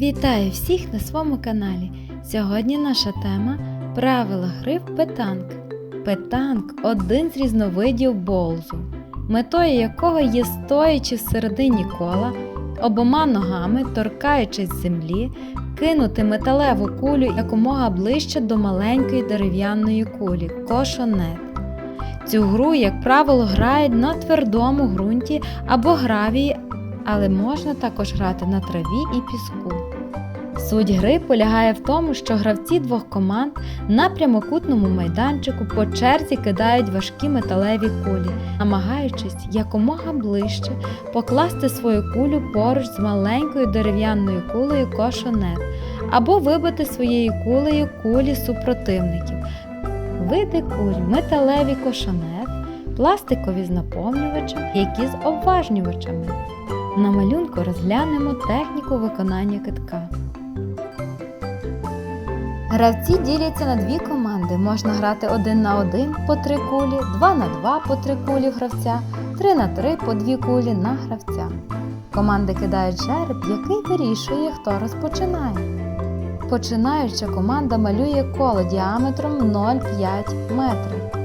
Вітаю всіх на своєму каналі. Сьогодні наша тема правила гри в петанк. Петанк один з різновидів болзу, метою якого є стоячи всередині кола, обома ногами, торкаючись землі, кинути металеву кулю якомога ближче до маленької дерев'яної кулі кошонет. Цю гру, як правило, грають на твердому ґрунті або гравії, але можна також грати на траві і піску. Суть гри полягає в тому, що гравці двох команд на прямокутному майданчику по черзі кидають важкі металеві кулі, намагаючись якомога ближче покласти свою кулю поруч з маленькою дерев'яною кулею кошонет або вибити своєю кулею кулі супротивників. Види куль металеві кошонет, пластикові з наповнювачем, які з обважнювачами. На малюнку розглянемо техніку виконання китка. Гравці діляться на дві команди. Можна грати один на один по три кулі, два на два по три кулі гравця, три на три по дві кулі на гравця. Команди кидають жереб, який вирішує, хто розпочинає. Починаюча команда малює коло діаметром 0,5 метрів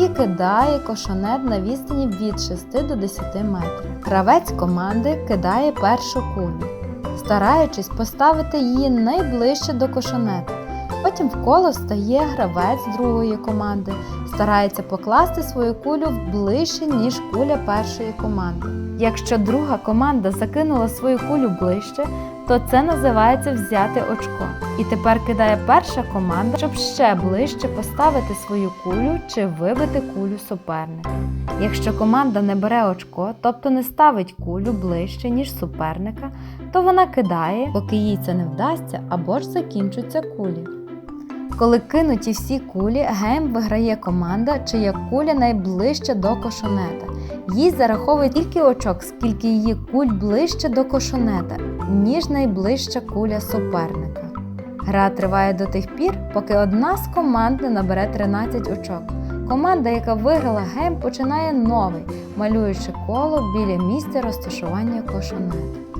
і кидає кошонет на відстані від 6 до 10 метрів. Гравець команди кидає першу кулю, стараючись поставити її найближче до кошонета. Потім в коло встає гравець другої команди, старається покласти свою кулю ближче, ніж куля першої команди. Якщо друга команда закинула свою кулю ближче, то це називається взяти очко. І тепер кидає перша команда, щоб ще ближче поставити свою кулю чи вибити кулю суперника. Якщо команда не бере очко, тобто не ставить кулю ближче, ніж суперника, то вона кидає, поки їй це не вдасться, або ж закінчуться кулі. Коли кинуті всі кулі, гейм виграє команда, чия куля найближче до кошонета. Їй зараховують тільки очок, скільки її куль ближче до кошонета, ніж найближча куля суперника. Гра триває до тих пір, поки одна з команд не набере 13 очок. Команда, яка виграла гейм, починає новий, малюючи коло біля місця розташування кошонета.